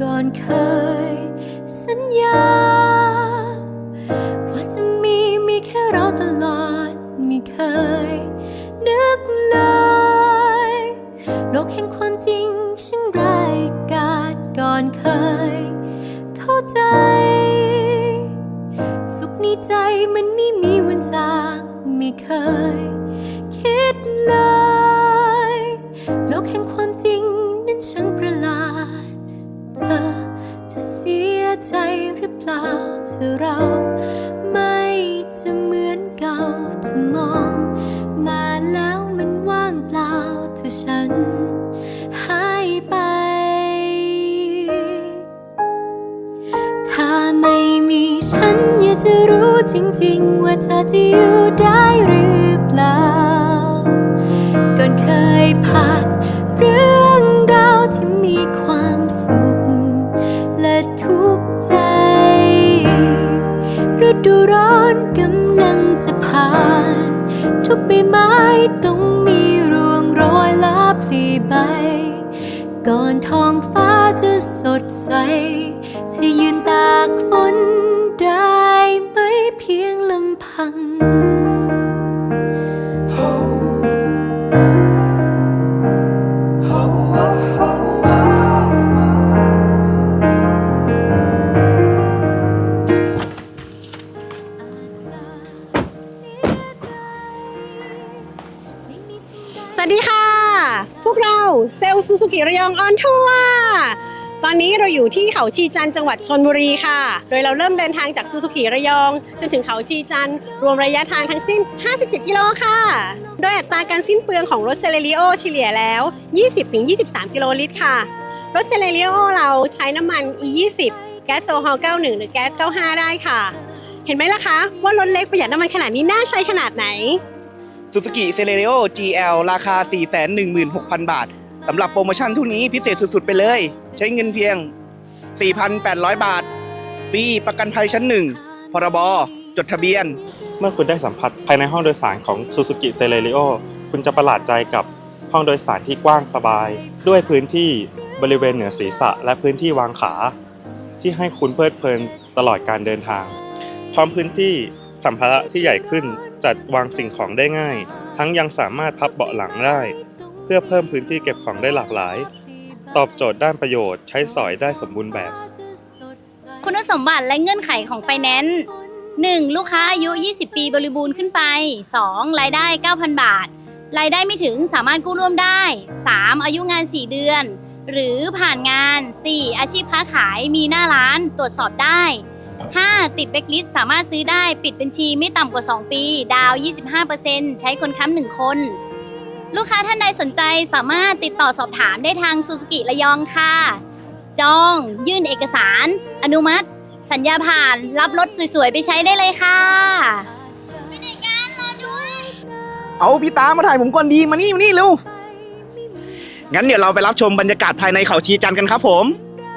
ก่อนเคย สัญญา ว่าจะมีมีแค่เราตลอดไม่เคย นึกเลย โลกแห่งความจริงช่างไร้กาจก่อนเคย เข้าใจ สุขในใจมันไม่มีวันจากไม่เคย คิดเลย รือเปล่าเธอเราไม่จะเหมือนเก่าเธอมอง มาแล้วมันว่างเปล่าเธอฉันหายไป ถ้าไม่มีฉันอยากจะรู้จริงๆ ว่าเธอจะอยู่ได้หรือเปล่าก่อนเคยผ่านเรื่อ ดูร้อนกำลังจะผ่าน ทุกใบไม้ต้องมีร่วงโรยลาพลีใบ ก่อนท้องฟ้าจะสดใส จะยืนตากฝนได้ไหมเพียงลำพัง เราเซลล์ซูซูกิระยองออนทัวร์ตอนนี้เราอยู่ที่เขาชีจันจังหวัดชนบุรีค่ะ โดยเราเริ่มเดินทางจากซูซูกิระยอง จนถึงเขาชีจันรวมระยะทางทั้งสิ้น 57 กิโลค่ะ โดยอัตราการสิ้นเปลืองของรถเซเลริโอเฉลี่ยแล้ว 20-23 กิโลลิตรค่ะ รถเซเลริโอเราใช้น้ำมัน E20 แก๊สโซฮอล์91 หรือแก๊ส95 ได้ค่ะ เห็นไหมล่ะคะว่ารถเล็กประหยัดน้ำมันขนาดนี้น่าใช้ขนาดไหน ซูซูกิเซเล r โอ GL ราคา 416,000 บาทสำหรับโปรโมชั่นทุกนี้พิเศษสุดๆไปเลย ใช้เงินเพียง 4,800 บาท ฟรีประกันภัยชั้นหนึ่งพรบ จดทะเบียน เมื่อคุณได้สัมผัสภายในห้องโดยสารของ Suzuki c e l e r i o คุณจะประหลาดใจกับห้องโดยสารที่กว้างสบาย ด้วยพื้นที่บริเวณเหนือศีรษะ และพื้นที่วางขา ที่ให้คุณเพลิดเพลินตลอดการเดินทาง พร้อมพื้นที่สัมภาระที่ใหญ่ขึ้น จัดวางสิ่งของได้ง่าย ทั้งยังสามารถพับเบาะหลังได้ เพื่อเพิ่มพื้นที่เก็บของได้หลากหลาย ตอบโจทย์ด้านประโยชน์ใช้สอยได้สมบูรณ์แบบ คุณสมบัติและเงื่อนไขของไฟแนนซ์ 1. ลูกค้าอายุ 20 ปีบริบูรณ์ขึ้นไป 2. รายได้ 9,000 บาท รายได้ไม่ถึงสามารถกู้ร่วมได้ 3. อายุงาน 4 เดือน หรือผ่านงาน 4. อาชีพค้าขายมีหน้าร้านตรวจสอบได้ 5. ติดแบ็กลิสต์สามารถซื้อได้ปิดบัญชีไม่ต่ำกว่า 2 ปี ดาว 25%ใช้คนค้ำ1คน ลูกค้าท่านใดสนใจสามารถติดต่อสอบถามได้ทางซูซูกิระยองค่ะ จอง ยื่นเอกสาร อนุมัติ สัญญาผ่าน รับรถสวยๆ ไปใช้ได้เลยค่ะไปไหนกันรอด้วย เอาพี่ตามมาถ่ายผมก่อนดีมานี่มานี่เร็ว งั้นเดี๋ยวเราไปรับชมบรรยากาศภายในเขาชีจันทร์กันครับผม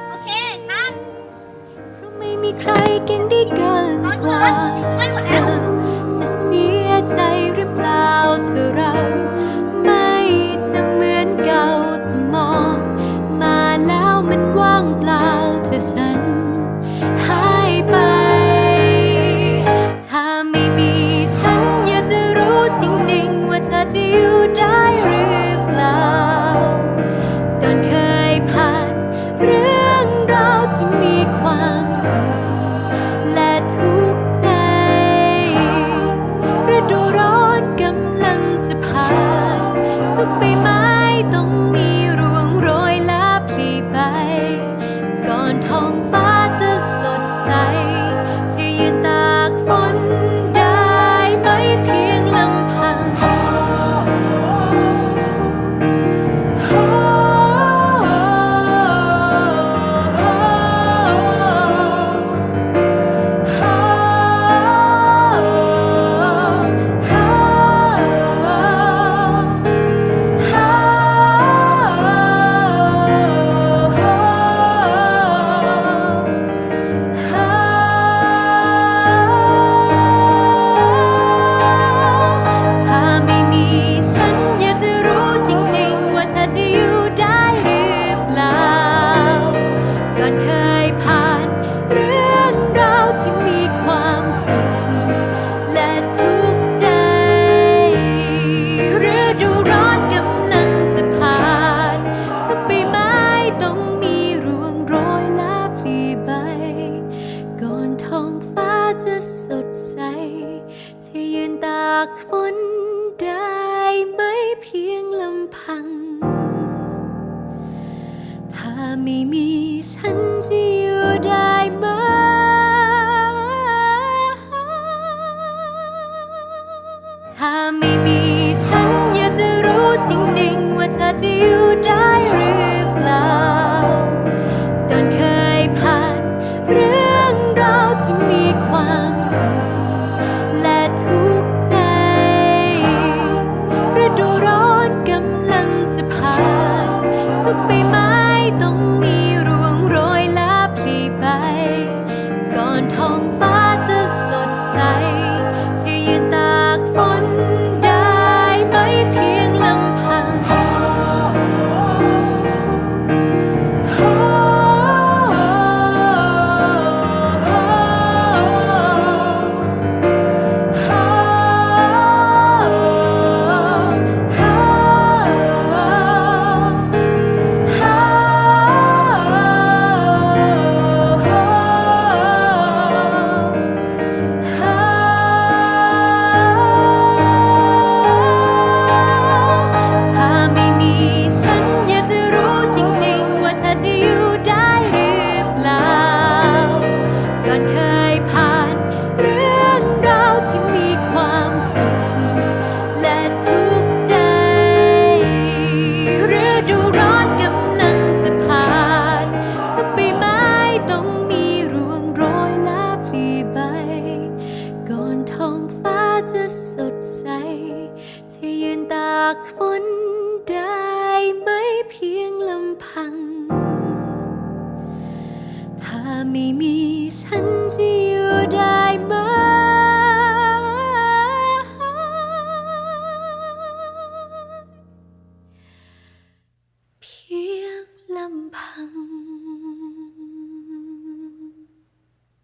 โอเคครับ เพราะไม่มีใครเก่งได้เกินกว่าเธอจะเสียใจหรือเปล่าเธอ ทุกากฝนได้ไม่เพียงลำพัง ถ้าไม่มีฉันจะอยู่ได้ไหมถ้าไม่มีฉันอยากจะรู้จริงๆ ว่าเธอจะอยู่ ยืนตากฝน